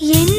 Yeni